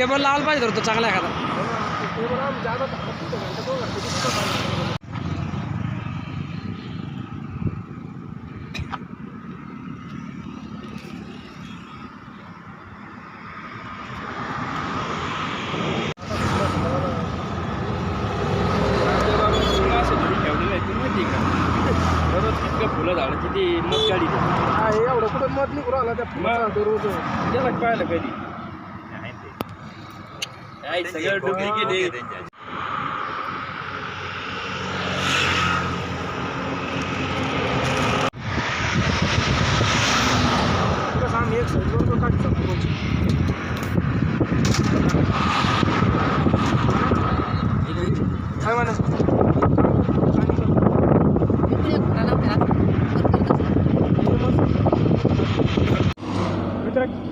Table लावायला पाहिजे होतं चांगला एखादा. फुलं झाडाची ती मग गाडी एवढं कुठं मत निघून आला त्या फुलाचा रोज. त्याला कधी? सगळं डुप्लिकेट कसं आम्ही एक बरोबर काढतो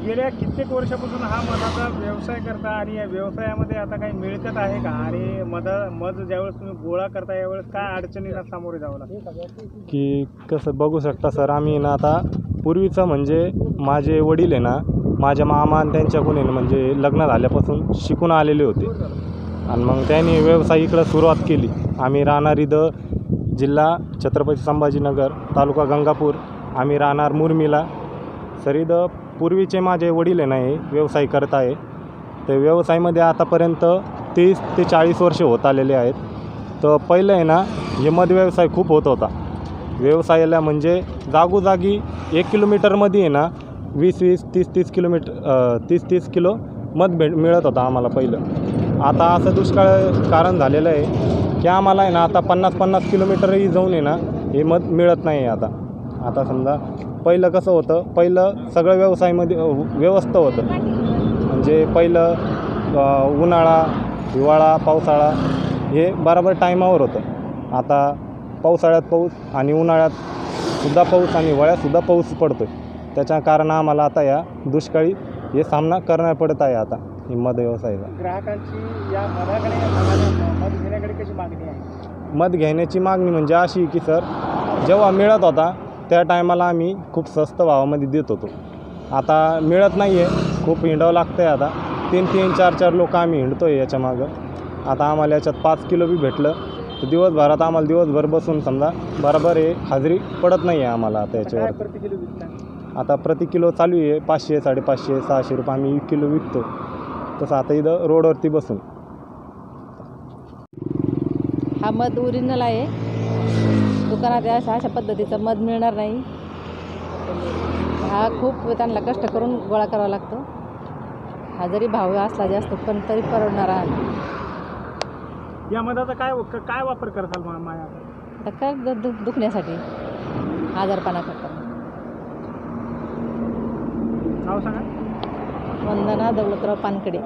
गेल्या कित्येक वर्षापासून हा मधाचा व्यवसाय करता आणि या व्यवसायामध्ये आता काही मिळकत आहे का? आणि मधा मध ज्यावेळेस तुम्ही गोळा करता यावेळेस काय अडचणीला सामोरे जावं लागतं? की कसं बघू शकता सर आम्ही ना आता पूर्वीचं म्हणजे माझे वडील आहे ना माझ्या मामा आणि त्यांच्याकडून आहे म्हणजे लग्न झाल्यापासून शिकून आलेले होते. आणि मग त्यांनी व्यवसाय इकडं सुरुवात केली. आम्ही राहणार इथं जिल्हा छत्रपती संभाजीनगर तालुका गंगापूर. आम्ही राहणार मुरमीला. सर पूर्वीचे माझे वडील आहे ना हे व्यवसाय करत आहे. ते व्यवसायामध्ये आतापर्यंत तीस ते चाळीस वर्ष होत आलेले आहेत. तर पहिलं आहे ना हे मध व्यवसाय खूप होत होता. व्यवसायाला म्हणजे जागोजागी एक किलोमीटरमध्ये आहे ना वीस वीस तीस तीस किलोमीटर तीस तीस किलो मध भेट मिळत होता आम्हाला पहिलं. आता असं दुष्काळ कारण झालेलं आहे की आम्हाला आहे ना आता पन्नास पन्नास किलोमीटरही जाऊन आहे ना हे मध मिळत नाही आहे आता. आता समजा पहिलं कसं होतं पहिलं सगळं व्यवसायामध्ये व्यवस्था होतं. म्हणजे पहिलं उन्हाळा हिवाळा पावसाळा हे बराबर टायमावर होतं. आता पावसाळ्यात पाऊस आणि उन्हाळ्यात सुद्धा पाऊस आणि हिवाळ्यातसुद्धा पाऊस पडतो आहे त्याच्या कारण आम्हाला आता या दुष्काळी हे सामना करण्या पडत आहे आता मध व्यवसायाचा. ग्राहकांची या मध कशी मागणी आहे? मध घेण्याची मागणी म्हणजे अशी की सर जेव्हा मिळत होता त्या टायमाला आम्ही खूप स्वस्त भावामध्ये देत होतो. आता मिळत नाही आहे खूप हिंडावं लागतं आहे आता. तीन तीन चार चार लोक आम्ही हिंडतो आहे याच्या मागं. आता आम्हाला याच्यात पाच किलो बी भेटलं. तर दिवसभरात आम्हाला दिवसभर बसून समजा बरोबर आहे हाजरी पडत नाही आहे आम्हाला आता याच्यावर. आता प्रति किलो चालू आहे पाचशे साडेपाचशे सहाशे रुपये आम्ही एक किलो विकतो. तसं आता इथं रोडवरती बसून. हा मध ओरिजिनल आहे. दुकानात या अशा अशा पद्धतीचं मध मिळणार नाही. हा खूप त्यांना कष्ट करून गोळा करावा लागतो. हा जरी भाव असला जास्त पण तरी परवडणारा आहे. या मधाचा काय काय वापर करताल माया? आता काय दु दु दुखण्यासाठी? आजारपणा करतात. नाव सांगा. वंदना दौलतराव पानकडे